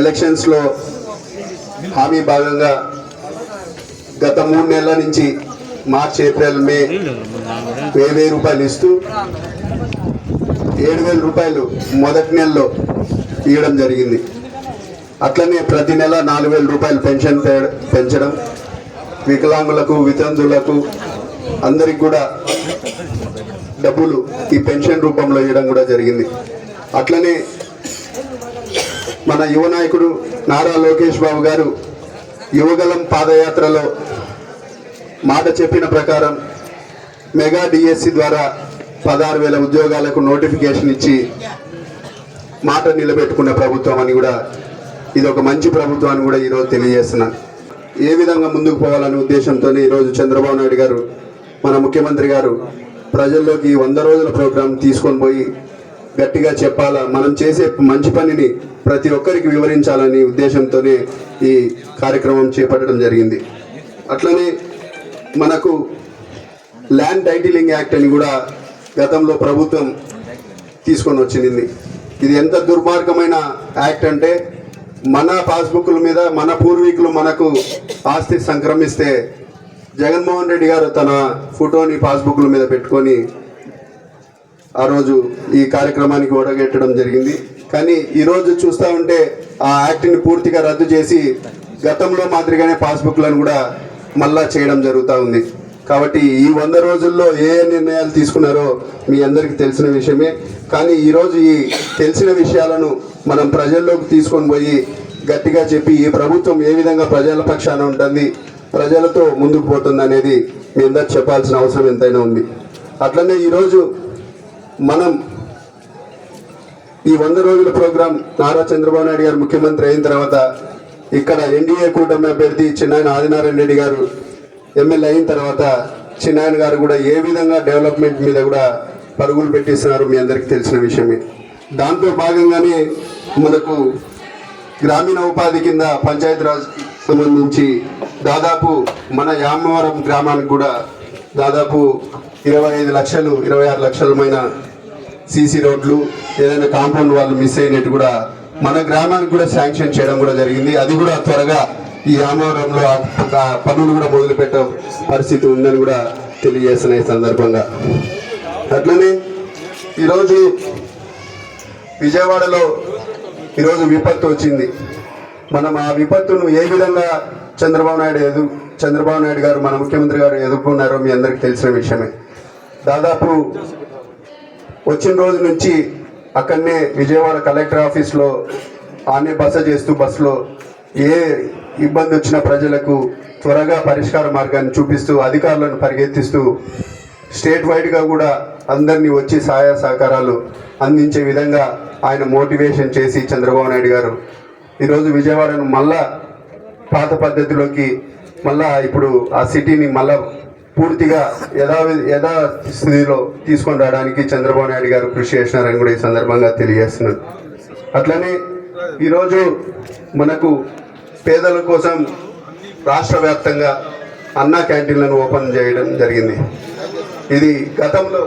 ఎలక్షన్స్లో హామీ భాగంగా గత మూడు నెలల నుంచి మార్చ్ ఏప్రిల్ మే వెయ్యి వెయ్యి రూపాయలు ఇస్తూ ఏడు వేల రూపాయలు మొదటి నెలలో ఇవ్వడం జరిగింది. అట్లనే ప్రతి నెల నాలుగు వేల రూపాయలు పెన్షన్ పెంచడం వికలాంగులకు వితంతులకు అందరికి కూడా డబ్బులు ఈ పెన్షన్ రూపంలో ఇవ్వడం కూడా జరిగింది. అట్లనే మన యువ నాయకుడు నారా లోకేష్ బాబు గారు యువగలం పాదయాత్రలో మాట చెప్పిన ప్రకారం మెగా డిఎస్సి ద్వారా పదహారు వేల ఉద్యోగాలకు నోటిఫికేషన్ ఇచ్చి మాట నిలబెట్టుకున్న ప్రభుత్వం అని కూడా ఇది ఒక మంచి ప్రభుత్వం అని కూడా ఈరోజు తెలియజేస్తున్నాను ఏ విధంగా ముందుకు పోవాలనే ఉద్దేశంతో ఈరోజు చంద్రబాబు నాయుడు గారు మన ముఖ్యమంత్రి గారు ప్రజల్లోకి వంద రోజుల ప్రోగ్రాం తీసుకొని పోయి గట్టిగా చెప్పాలా? మనం చేసే మంచి పనిని ప్రతి ఒక్కరికి వివరించాలని ఉద్దేశంతోనే ఈ కార్యక్రమం చేపట్టడం జరిగింది. అట్లనే మనకు ల్యాండ్ టైటిలింగ్ యాక్ట్ అని కూడా గతంలో ప్రభుత్వం తీసుకొని వచ్చింది. ఇది ఎంత దుర్మార్గమైన యాక్ట్ అంటే మన పాస్బుక్ల మీద మన పూర్వీకులు మనకు ఆస్తి సంక్రమిస్తే జగన్మోహన్ రెడ్డి గారు తన ఫోటోని పాస్బుక్ల మీద పెట్టుకొని ఆ రోజు ఈ కార్యక్రమానికి ఓడగెట్టడం జరిగింది. కానీ ఈరోజు చూస్తూ ఉంటే ఆ యాక్ట్ని పూర్తిగా రద్దు చేసి గతంలో మాదిరిగానే పాస్బుక్లను కూడా మళ్ళా చేయడం జరుగుతూ ఉంది. కాబట్టి ఈ వంద రోజుల్లో ఏ ఏ నిర్ణయాలు తీసుకున్నారో మీ అందరికీ తెలిసిన విషయమే. కానీ ఈరోజు ఈ తెలిసిన విషయాలను మనం ప్రజల్లోకి తీసుకొని పోయి గట్టిగా చెప్పి ఈ ప్రభుత్వం ఏ విధంగా ప్రజల పక్షాన ఉంటుంది ప్రజలతో ముందుకు పోతుంది అనేది మీ అందరు చెప్పాల్సిన అవసరం ఎంతైనా ఉంది. అట్లనే ఈరోజు మనం ఈ వంద రోజుల ప్రోగ్రాం నారా చంద్రబాబు నాయుడు గారు ముఖ్యమంత్రి అయిన తర్వాత ఇక్కడ ఎన్డీఏ కూటమి అభ్యర్థి చిన్నాయన ఆదినారాయణ రెడ్డి గారు ఎమ్మెల్యే అయిన తర్వాత చిన్నాయన గారు కూడా ఏ విధంగా డెవలప్మెంట్ మీద కూడా పరుగులు పెట్టిస్తున్నారు మీ అందరికీ తెలిసిన విషయమే. దాంతో భాగంగానే మనకు గ్రామీణ ఉపాధి కింద పంచాయతీరాజ్ సంబంధించి దాదాపు మన యామవరం గ్రామానికి కూడా దాదాపు ఇరవై ఐదు లక్షలు ఇరవై ఆరు లక్షలమైన సీసీ రోడ్లు ఏదైనా కాంపౌండ్ వాళ్ళు మిస్ అయినట్టు కూడా మన గ్రామానికి కూడా శాంక్షన్ చేయడం కూడా జరిగింది. అది కూడా త్వరగా ఈ రామవరంలో ఒక పనులు కూడా మొదలుపెట్టే పరిస్థితి ఉందని కూడా తెలియజేస్తున్న ఈ సందర్భంగా. అట్లనే ఈరోజు విజయవాడలో ఈరోజు విపత్తు వచ్చింది. మనం ఆ విపత్తును ఏ విధంగా చంద్రబాబు నాయుడు ఎదు చంద్రబాబు నాయుడు గారు మన ముఖ్యమంత్రి గారు ఎదుర్కొన్నారో మీ అందరికీ తెలిసిన విషయమే. దాదాపు వచ్చిన రోజు నుంచి అక్కడనే విజయవాడ కలెక్టర్ ఆఫీస్లో ఆమె బస చేస్తూ బస్సులో ఏ ఇబ్బంది వచ్చిన ప్రజలకు త్వరగా పరిష్కార మార్గాన్ని చూపిస్తూ అధికారులను పరిగెత్తిస్తూ స్టేట్ వైడ్గా కూడా అందరినీ వచ్చి సహాయ సహకారాలు అందించే విధంగా ఆయన మోటివేషన్ చేసి చంద్రబాబు నాయుడు గారు. ఈరోజు విజయవాడను మళ్ళా పాత పద్ధతిలోకి మళ్ళా ఇప్పుడు ఆ సిటీని మళ్ళా పూర్తిగా యథా యథాస్థితిలో తీసుకొని రావడానికి చంద్రబాబు నాయుడు గారు కృషి చేసినారని కూడా ఈ సందర్భంగా తెలియజేస్తున్నాను. అట్లనే ఈరోజు మనకు పేదల కోసం రాష్ట్ర వ్యాప్తంగా అన్నా క్యాంటీన్లను ఓపెన్ చేయడం జరిగింది. ఇది గతంలో